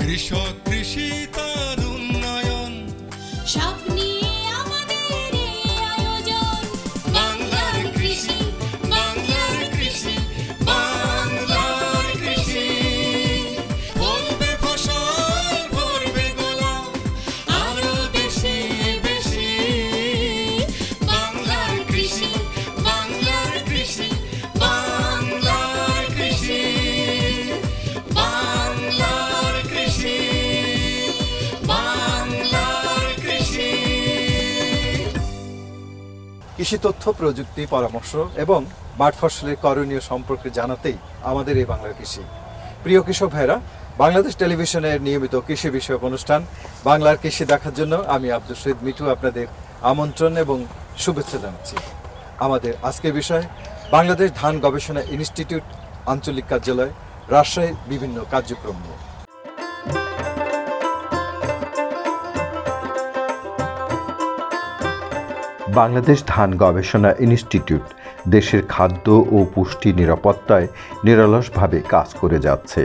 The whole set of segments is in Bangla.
কৃষক কৃষি কৃষি তথ্য, প্রযুক্তি, পরামর্শ এবং মাঠ ফসলের করণীয় সম্পর্কে জানাতেই আমাদের এই বাংলা কৃষি। প্রিয় কৃষক ভাইরা বাংলাদেশ টেলিভিশনের নিয়মিত কৃষি বিষয়ক অনুষ্ঠান, বাংলার কৃষি দেখার জন্য আমি আব্দুল শহীদ মিঠু আপনাদের আমন্ত্রণ এবং শুভেচ্ছা জানাচ্ছি। আমাদের আজকের বিষয়, বাংলাদেশ ধান গবেষণা ইনস্টিটিউট আঞ্চলিক কার্যালয়, রাজশাহীর বিভিন্ন কার্যক্রম নিয়ে। বাংলাদেশ ধান গবেষণা ইনস্টিটিউট দেশের খাদ্য ও পুষ্টি নিরাপত্তায় নিরলসভাবে কাজ করে যাচ্ছে।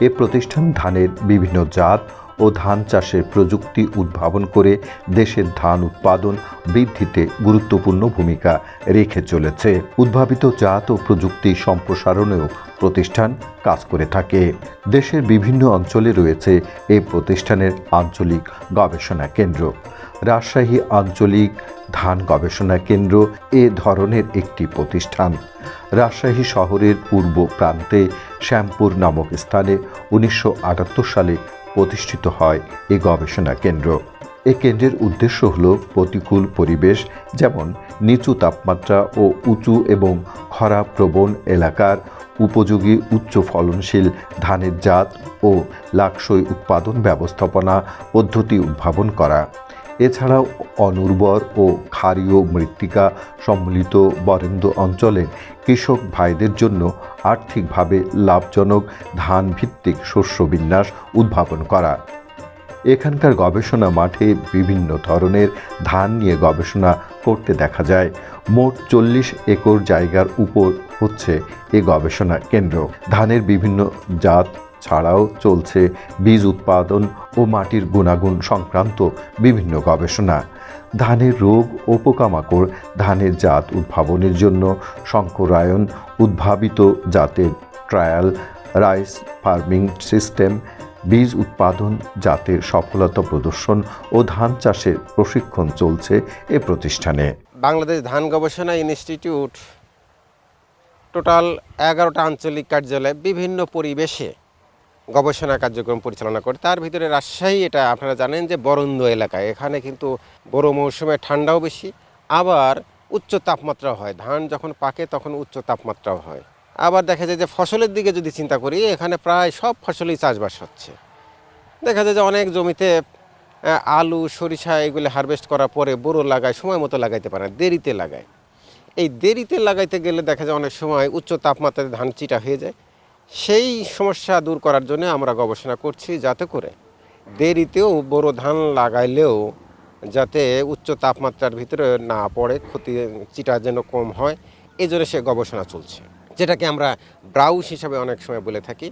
এ প্রতিষ্ঠান ধানের বিভিন্ন জাত ও ধান চাষের প্রযুক্তি উদ্ভাবন করে দেশের ধান উৎপাদন বৃদ্ধিতে গুরুত্বপূর্ণ ভূমিকা রেখে চলেছে। উদ্ভাবিত জাত ও প্রযুক্তি সম্প্রসারণেও প্রতিষ্ঠান কাজ করে থাকে। দেশের বিভিন্ন অঞ্চলে রয়েছে এই প্রতিষ্ঠানের আঞ্চলিক গবেষণা কেন্দ্র। রাজশাহী আঞ্চলিক ধান গবেষণা কেন্দ্র এ ধরনের একটি প্রতিষ্ঠান। রাজশাহী শহরের পূর্ব প্রান্তে শ্যামপুর নামক স্থানে উনিশশো আটাত্তর সালে প্রতিষ্ঠিত হয় এ গবেষণা কেন্দ্র। এ কেন্দ্রের উদ্দেশ্য হল প্রতিকূল পরিবেশ, যেমন নিচু তাপমাত্রা ও উঁচু এবং খরা প্রবণ এলাকার উপযোগী উচ্চ ফলনশীল ধানের জাত ও লাকসই উৎপাদন ব্যবস্থাপনা পদ্ধতি উদ্ভাবন করা। এছাড়াও অনুর্বর ও ক্ষারীয় মৃত্তিকা সম্মিলিত বরেন্দ্র অঞ্চলে কৃষক ভাইদের জন্য আর্থিকভাবে লাভজনক ধান ভিত্তিক শস্য বিন্যাস উদ্ভাবন করা। এখানকার গবেষণা মাঠে বিভিন্ন ধরনের ধান নিয়ে গবেষণা করতে দেখা যায়। মোট চল্লিশ একর জায়গার উপর হচ্ছে এ গবেষণা কেন্দ্র। ধানের বিভিন্ন জাত ছাড়াও চলছে বীজ উৎপাদন ও মাটির গুণাগুণ সংক্রান্ত বিভিন্ন গবেষণা। ধানের রোগ ও পোকামাকড় ধানের জাত উদ্ভাবনের জন্য শঙ্করায়ন উদ্ভাবিত জাতের ট্রায়াল, রাইস ফার্মিং সিস্টেম, বীজ উৎপাদন জাতের সফলতা প্রদর্শন ও ধান চাষের প্রশিক্ষণ চলছে এ প্রতিষ্ঠানে। বাংলাদেশ ধান গবেষণা ইনস্টিটিউট টোটাল এগারোটা আঞ্চলিক কার্যালয়ে বিভিন্ন পরিবেশে গবেষণা কার্যক্রম পরিচালনা করে। তার ভিতরে রাজশাহী, এটা আপনারা জানেন যে বরন্দ এলাকায় এখানে কিন্তু বড় মৌসুমে ঠান্ডাও বেশি, আবার উচ্চ তাপমাত্রা হয়। ধান যখন পাকে তখন উচ্চ তাপমাত্রাও হয়। আবার দেখা যায় যে ফসলের দিকে যদি চিন্তা করি, এখানে প্রায় সব ফসলই চাষবাস হচ্ছে। দেখা যায় যে অনেক জমিতে আলু, সরিষা এগুলো হারভেস্ট করার পরে বোরো লাগায়, সময় মতো লাগাইতে পারে দেরিতে লাগায়। এই দেরিতে লাগাইতে গেলে দেখা যায় অনেক সময় উচ্চ তাপমাত্রায় ধান চিটা হয়ে যায়। সেই সমস্যা দূর করার জন্য আমরা গবেষণা করছি যাতে করে দেরিতেও বড় ধান লাগাইলেও যাতে উচ্চ তাপমাত্রার ভিতরে না পড়ে, ক্ষতি, চিটা যেন কম হয় এই জন্য সে গবেষণা চলছে। যেটাকে আমরা ব্রাউস হিসাবে অনেক সময় বলে থাকি,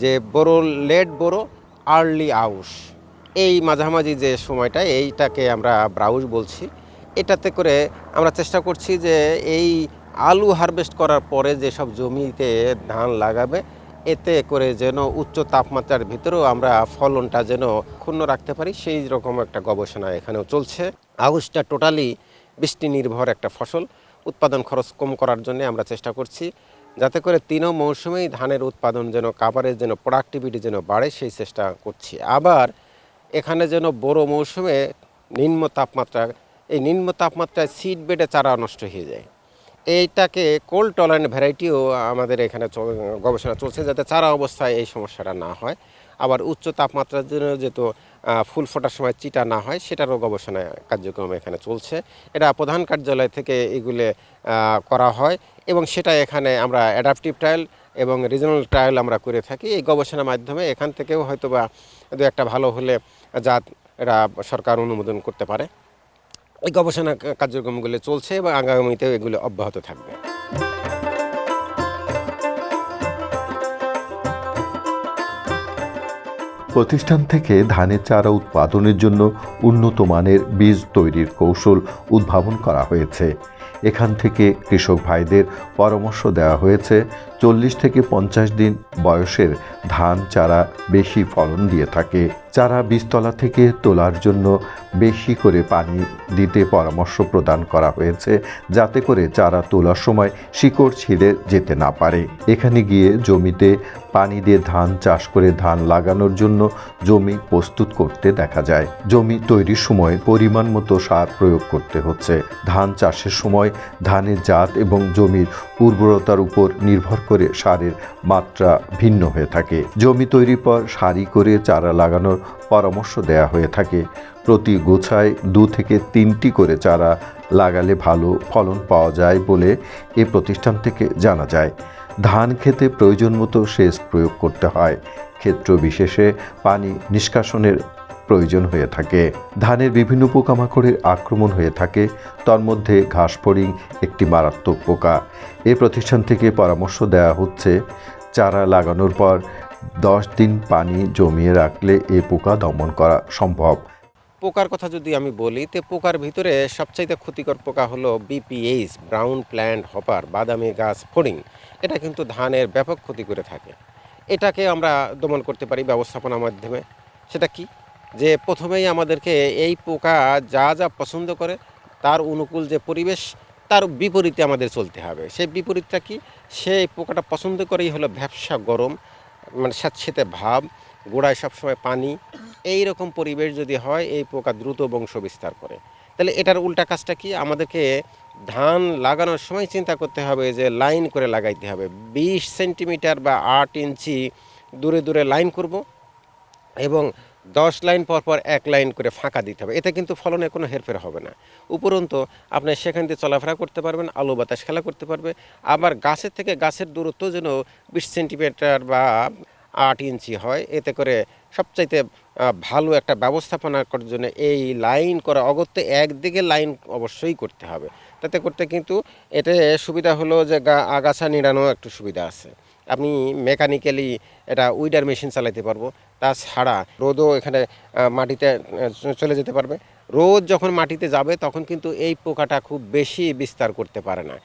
যে বড় লেট বড় আর্লি আউশ। এই মাঝামাঝি যে সময়টা, এইটাকে আমরা ব্রাউজ বলছি। এটাতে করে আমরা চেষ্টা করছি যে এই আলু হারভেস্ট করার পরে যেসব জমিতে ধান লাগাবে, এতে করে যেন উচ্চ তাপমাত্রার ভিতরেও আমরা ফলনটা যেন ক্ষুণ্ণ রাখতে পারি, সেই রকম একটা গবেষণা এখানেও চলছে। আউশটা টোটালি বৃষ্টি নির্ভর একটা ফসল। উৎপাদন খরচ কম করার জন্য আমরা চেষ্টা করছি, যাতে করে তিনও মৌসুমেই ধানের উৎপাদন যেন কাভারেজ যেন প্রোডাক্টিভিটি যেন বাড়ে, সেই চেষ্টা করছি। আবার এখানে যেন বড় মৌসুমে নিম্ন তাপমাত্রা, এই নিম্ন তাপমাত্রায় সিড বেডে চারা নষ্ট হয়ে যায়। এইটাকে কোল্ড টলারেন্ট ভ্যারাইটিও আমাদের এখানে গবেষণা চলছে যাতে চারা অবস্থায় এই সমস্যাটা না হয়। আবার উচ্চ তাপমাত্রার জন্য যেহেতু ফুল ফোটার সময় চিটা না হয়, সেটারও গবেষণা কার্যক্রম এখানে চলছে। এটা প্রধান কার্যালয় থেকে এগুলো করা হয় এবং সেটা এখানে আমরা অ্যাডাপটিভ ট্রায়াল এবং রিজনাল ট্রায়াল আমরা করে থাকি। এই গবেষণার মাধ্যমে এখান থেকেও হয়তো বা দু একটা ভালো হলে জাত এরা সরকার অনুমোদন করতে পারে। এই গবেষণা কার্যক্রমগুলো চলছে এবং আগামীতেও এগুলো অব্যাহত থাকবে। প্রতিষ্ঠান থেকে ধানের চারা উৎপাদনের জন্য উন্নত মানের বীজ তৈরির কৌশল উদ্ভাবন করা হয়েছে। এখান থেকে কৃষক ভাইদের পরামর্শ দেওয়া হয়েছে চল্লিশ থেকে পঞ্চাশ দিন বয়সের ধান চারা বেশি ফলন দিয়ে থাকে। চারা বীজতলা থেকে তোলার জন্য বেশি করে পানি দিতে পরামর্শ প্রদান করা হয়েছে, যাতে করে চারা তোলার সময় শিকড় ছিঁড়ে যেতে না পারে। এখানে গিয়ে জমিতে পানি দিয়ে ধান চাষ করে ধান লাগানোর জন্য জমি প্রস্তুত করতে দেখা যায়। জমি তৈরির সময় পরিমাণ মতো সার প্রয়োগ করতে হচ্ছে। ধান চাষের সময় ধানের জাত এবং জমির উর্বরতার উপর নির্ভর করে সারের মাত্রা ভিন্ন হয়ে থাকে। জমি তৈরির পর সারি করে চারা লাগানোর পরামর্শ দেয়া হয়ে থাকে। প্রতি গোছায় দু থেকে তিনটি করে চারা লাগালে ভালো ফলন পাওয়া যায় বলে এ প্রতিষ্ঠান থেকে জানা যায়। ধান খেতে প্রয়োজন মতো সেচ প্রয়োগ করতে হয়। ক্ষেত্র বিশেষে পানি নিষ্কাশনের প্রয়োজন হয়ে থাকে। ধানের বিভিন্ন পোকামাকড়ের আক্রমণ হয়ে থাকে। তন্মধ্যে ঘাস ফড়িং একটি মারাত্মক পোকা। এ প্রতিষ্ঠান থেকে পরামর্শ দেওয়া হচ্ছে, চারা লাগানোর পর দশ দিন পানি জমিয়ে রাখলে এ পোকা দমন করা সম্ভব। পোকার কথা যদি আমি বলি, তো পোকার ভিতরে সবচাইতে ক্ষতিকর পোকা হলো বিপিএইচ ব্রাউন প্ল্যান্ট হপার বাদামি গাছ ফড়িং। এটা কিন্তু ধানের ব্যাপক ক্ষতি করে থাকে। এটাকে আমরা দমন করতে পারি ব্যবস্থাপনার মাধ্যমে। সেটা কি? যে প্রথমেই আমাদেরকে এই পোকা যা যা পছন্দ করে, তার অনুকূল যে পরিবেশ, তার বিপরীতে আমাদের চলতে হবে। সেই বিপরীতটা কি? সেই পোকাটা পছন্দ করেই হলো ভ্যাবসা গরম মানে স্যাঁতসেঁতে ভাব, গোড়ায় সবসময় পানি। এই রকম পরিবেশ যদি হয়, এই পোকা দ্রুত বংশ বিস্তার করে। তাহলে এটার উল্টা কাজটা কি? আমাদেরকে ধান লাগানোর সময় চিন্তা করতে হবে যে লাইন করে লাগাইতে হবে। বিশ সেন্টিমিটার বা আট ইঞ্চি দূরে দূরে লাইন করব এবং দশ লাইন পর পর এক লাইন করে ফাঁকা দিতে হবে। এতে কিন্তু ফলনে কোনো হেরফের হবে না। উপরন্তু, আপনি সেখান দিয়ে চলাফেরা করতে পারবেন, আলো বাতাস খেলা করতে পারবে। আবার গাছের থেকে গাছের দূরত্ব যেন বিশ সেন্টিমিটার বা আট ইঞ্চি হয়, এতে করে সবচাইতে ভালো একটা ব্যবস্থাপনা করার জন্য এই লাইন করা অগত্যে একদিকে লাইন অবশ্যই করতে হবে। তাতে করতে কিন্তু এতে সুবিধা হলো যে আগাছা নিড়ানো একটু সুবিধা আছে। আমি মেকানিক্যালি এটা উইডার মেশিন চালাতে পারব। তাছাড়া রোদও এখানে মাটিতে চলে যেতে পারবে। রোদ যখন মাটিতে যাবে তখন কিন্তু এই পোকাটা খুব বেশি বিস্তার করতে পারে না।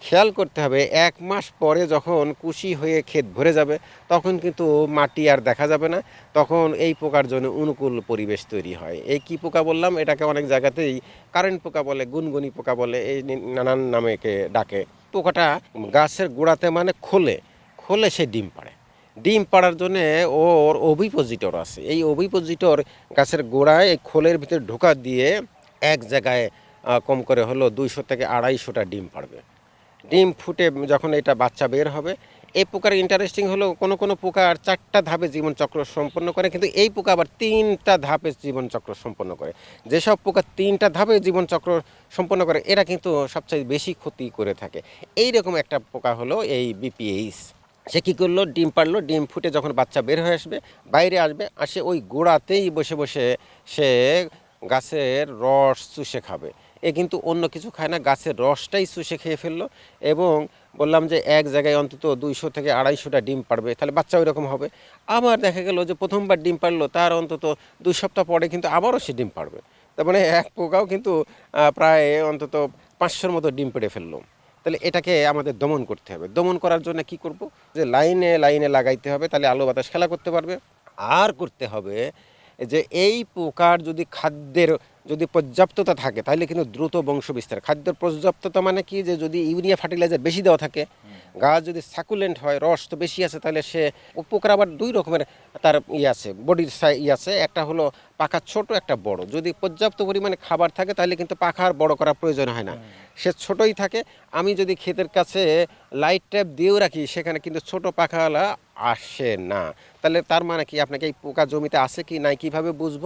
খেয়াল করতে হবে, এক মাস পরে যখন কুশি হয়ে ক্ষেত ভরে যাবে, তখন কিন্তু মাটি আর দেখা যাবে না। তখন এই পোকার জন্য অনুকূল পরিবেশ তৈরি হয়। এই কি পোকা বললাম? এটাকে অনেক জায়গাতেই কারেন্ট পোকা বলে, গুনগুনি পোকা বলে, এই নানান নামে ডাকে। পোকাটা গাছের গোড়াতে মানে খোলে খোলে সে ডিম পাড়ে। ডিম পাড়ার জন্য ওর অভিপোজিটর আছে। এই অভিপোজিটর গাছের গোড়ায় এই খোলের ভিতরে ঢোকা দিয়ে এক জায়গায় কম করে হলো দুইশো থেকে আড়াইশোটা ডিম পাড়বে। ডিম ফুটে যখন এটা বাচ্চা বের হবে এই পোকার ইন্টারেস্টিং হলো কোনো কোনো পোকা আর চারটা ধাপে জীবনচক্র সম্পন্ন করে, কিন্তু এই পোকা আবার তিনটা ধাপে জীবনচক্র সম্পন্ন করে। যেসব পোকা তিনটা ধাপে জীবনচক্র সম্পন্ন করে, এরা কিন্তু সবচেয়ে বেশি ক্ষতি করে থাকে। এই রকম একটা পোকা হলো এই বিপিএইচ সে কী করল? ডিম পারল ডিম ফুটে যখন বাচ্চা বের হয়ে আসবে, বাইরে আসবে আর সে ওই গোড়াতেই বসে বসে সে গাছের রস চুষে খাবে। এ কিন্তু অন্য কিছু খায় না, গাছের রসটাই চুষে খেয়ে ফেলল এবং বললাম যে এক জায়গায় অন্তত দুইশো থেকে আড়াইশোটা ডিম পারবে তাহলে বাচ্চা ওই রকম হবে। আবার দেখা গেল যে প্রথমবার ডিম পারল তার অন্তত দুই সপ্তাহ পরে কিন্তু আবারও সে ডিম পারবে তার মানে এক পোকাও কিন্তু প্রায় অন্তত পাঁচশোর মতো ডিম পেড়ে ফেলল। তাহলে এটাকে আমাদের দমন করতে হবে। দমন করার জন্য কি করব? যে লাইনে লাইনে লাগাইতে হবে, তাহলে আলো বাতাস খেলা করতে পারবে। আর করতে হবে যে এই পোকার যদি খাদ্যের যদি পর্যাপ্ততা থাকে তাহলে কিন্তু দ্রুত বংশ বিস্তার খাদ্যের পর্যাপ্ততা মানে কি? যে যদি ইউরিয়া ফার্টিলাইজার বেশি দেওয়া থাকে গাছ যদি সাকুলেন্ট হয় রস তো বেশি আছে তাহলে সে পোকার আবার দুই রকমের তার ইয়ে আছে বডির ইয়ে আছে। একটা হলো পাখা ছোট একটা বড়। যদি পর্যাপ্ত পরিমাণে খাবার থাকে তাহলে কিন্তু পাখা আর বড় করার প্রয়োজন হয় না। সে ছোটই থাকে। আমি যদি ক্ষেতের কাছে লাইট ট্যাপ দিয়েও রাখি সেখানে কিন্তু ছোট পাখাওয়ালা আসে না। তাহলে তার মানে কি আপনাকে এই পোকা জমিতে আছে কি নাই কীভাবে বুঝব?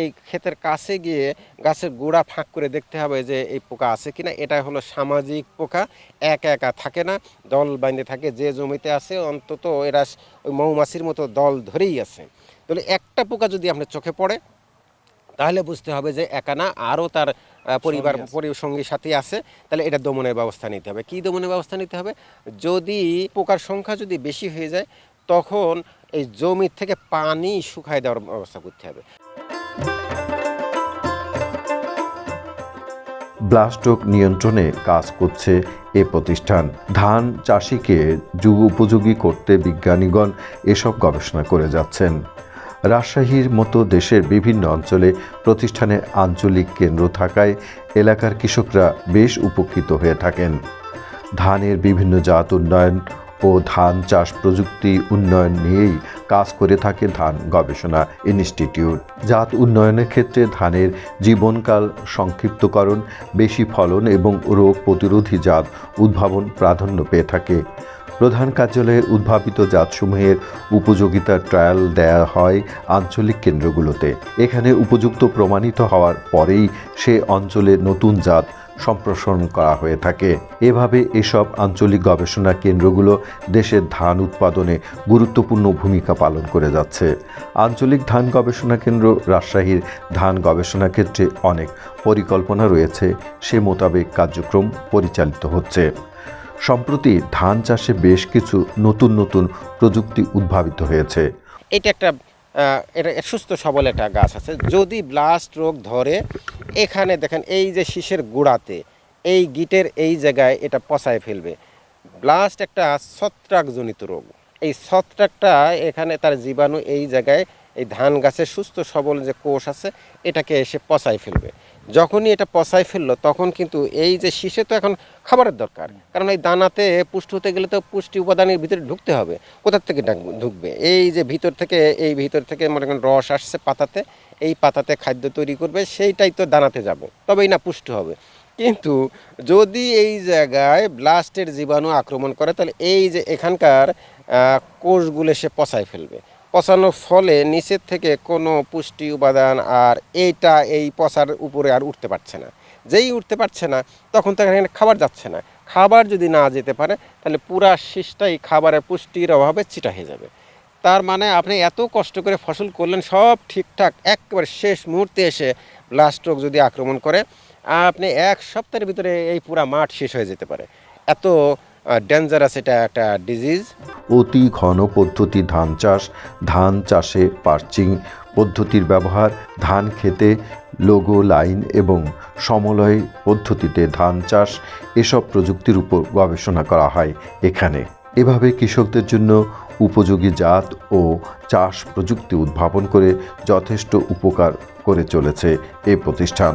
এই ক্ষেতের কাছে গিয়ে গাছের গোড়া ফাঁক করে দেখতে হবে যে এই পোকা আছে কি না এটা হলো সামাজিক পোকা। একা একা থাকে না, দল বাইন্দে থাকে, যে জমিতে আছে অন্তত এরা ওই মৌমাছির মতো দল ধরেই আছে। তাহলে একটা পোকা যদি আপনার চোখে পড়ে, তাহলে বুঝতে হবে যে একা না, আরও তার পরিবার পরি- সঙ্গী সাথী আছে তাহলে এটা দমনের ব্যবস্থা নিতে হবে। কী দমনের ব্যবস্থা নিতে হবে? যদি পোকার সংখ্যা যদি বেশি হয়ে যায় তখন এই জমির থেকে পানি শুকায় দেওয়ার ব্যবস্থা করতে হবে। ব্লাস্টক নিয়ন্ত্রণে কাজ করছে এ প্রতিষ্ঠান। ধান চাষিকে যুগ উপযোগী করতে বিজ্ঞানীগণ এসব গবেষণা করে যাচ্ছেন। রাজশাহীর মতো দেশের বিভিন্ন অঞ্চলে প্রতিষ্ঠানের আঞ্চলিক কেন্দ্র থাকায় এলাকার কৃষকরা বেশ উপকৃত হয়ে থাকেন। ধানের বিভিন্ন জাত উন্নয়ন ও ধান চাষ প্রযুক্তি উন্নয়ন নিয়েই কাজ করে থাকে ধান গবেষণা ইনস্টিটিউট। জাত উন্নয়নের ক্ষেত্রে ধানের জীবনকাল, সংক্ষিপ্তকরণ, বেশি ফলন এবং রোগ প্রতিরোধী জাত উদ্ভাবন প্রাধান্য পেয়ে থাকে। প্রধান কার্যালয়ের উদ্ভাবিত জাতসমূহের উপযোগিতার ট্রায়াল দেয়া হয় আঞ্চলিক কেন্দ্রগুলোতে। এখানে উপযুক্ত প্রমাণিত হওয়ার পরেই সে অঞ্চলে নতুন জাত সম্প্রসারণ করা হয়ে থাকে। এভাবে এসব আঞ্চলিক গবেষণা কেন্দ্রগুলো দেশের ধান উৎপাদনে গুরুত্বপূর্ণ ভূমিকা পালন করে যাচ্ছে। আঞ্চলিক ধান গবেষণা কেন্দ্র রাজশাহীর ধান গবেষণা ক্ষেত্রে অনেক পরিকল্পনা রয়েছে। সে মোতাবেক কার্যক্রম পরিচালিত হচ্ছে। সম্প্রতি ধান চাষে বেশ কিছু নতুন নতুন প্রযুক্তি উদ্ভাবিত হয়েছে। এটা একটা এটা সুস্থ সবল একটা গাছ আছে। যদি ব্লাস্ট রোগ ধরে, এখানে দেখেন এই যে শীষের গোড়াতে, এই গিটের এই জায়গায় এটা পচায় ফেলবে। ব্লাস্ট একটা ছত্রাকজনিত রোগ। এই ছত্রাকটা এখানে তার জীবাণু এই জায়গায়, এই ধান গাছের সুস্থ সবল যে কোষ আছে, এটাকে এসে পচায় ফেলবে। যখনই এটা পচায় ফেলল, তখন কিন্তু এই যে শীষে তো এখন খাবারের দরকার। কারণ এই দানাতে পুষ্টি হতে গেলে তো পুষ্টি উপাদানের ভিতরে ঢুকতে হবে। কোথার থেকে ঢুকবে? এই যে ভিতর থেকে, এই ভিতর থেকে মনে করেন রস আসছে পাতাতে, এই পাতাতে খাদ্য তৈরি করবে, সেইটাই তো দানাতে যাব। তবেই না পুষ্টি হবে। কিন্তু যদি এই জায়গায় ব্লাস্টের জীবাণু আক্রমণ করে, তাহলে এই যে এখানকার কোষগুলো সে পচায় ফেলবে। পচানোর ফলে নিচের থেকে কোনো পুষ্টি উপাদান আর এইটা এই পচার উপরে আর উঠতে পারছে না। যেই উঠতে পারছে না, তখন তো এখানে খাবার যাচ্ছে না। খাবার যদি না যেতে পারে, তাহলে পুরা শীষটাই খাবারের পুষ্টির অভাবে চিটা হয়ে যাবে। তার মানে আপনি এত কষ্ট করে ফসল করলেন, সব ঠিকঠাক, একেবারে শেষ মুহূর্তে এসে ব্লাস্ট রোগ যদি আক্রমণ করে, আপনি এক সপ্তাহের ভিতরে এই পুরা মাঠ শেষ হয়ে যেতে পারে। এত ডেঞ্জারাস এটা একটা ডিজিজ অতি ঘন পদ্ধতি ধান চাষ, ধান চাষে পার্চিং পদ্ধতির ব্যবহার, ধান খেতে লোগো লাইন এবং সমলয় পদ্ধতিতে ধান চাষ, এসব প্রযুক্তির উপর গবেষণা করা হয় এখানে। এভাবে কৃষকদের জন্য উপযোগী জাত ও চাষ প্রযুক্তি উদ্ভাবন করে যথেষ্ট উপকার করে চলেছে এ প্রতিষ্ঠান।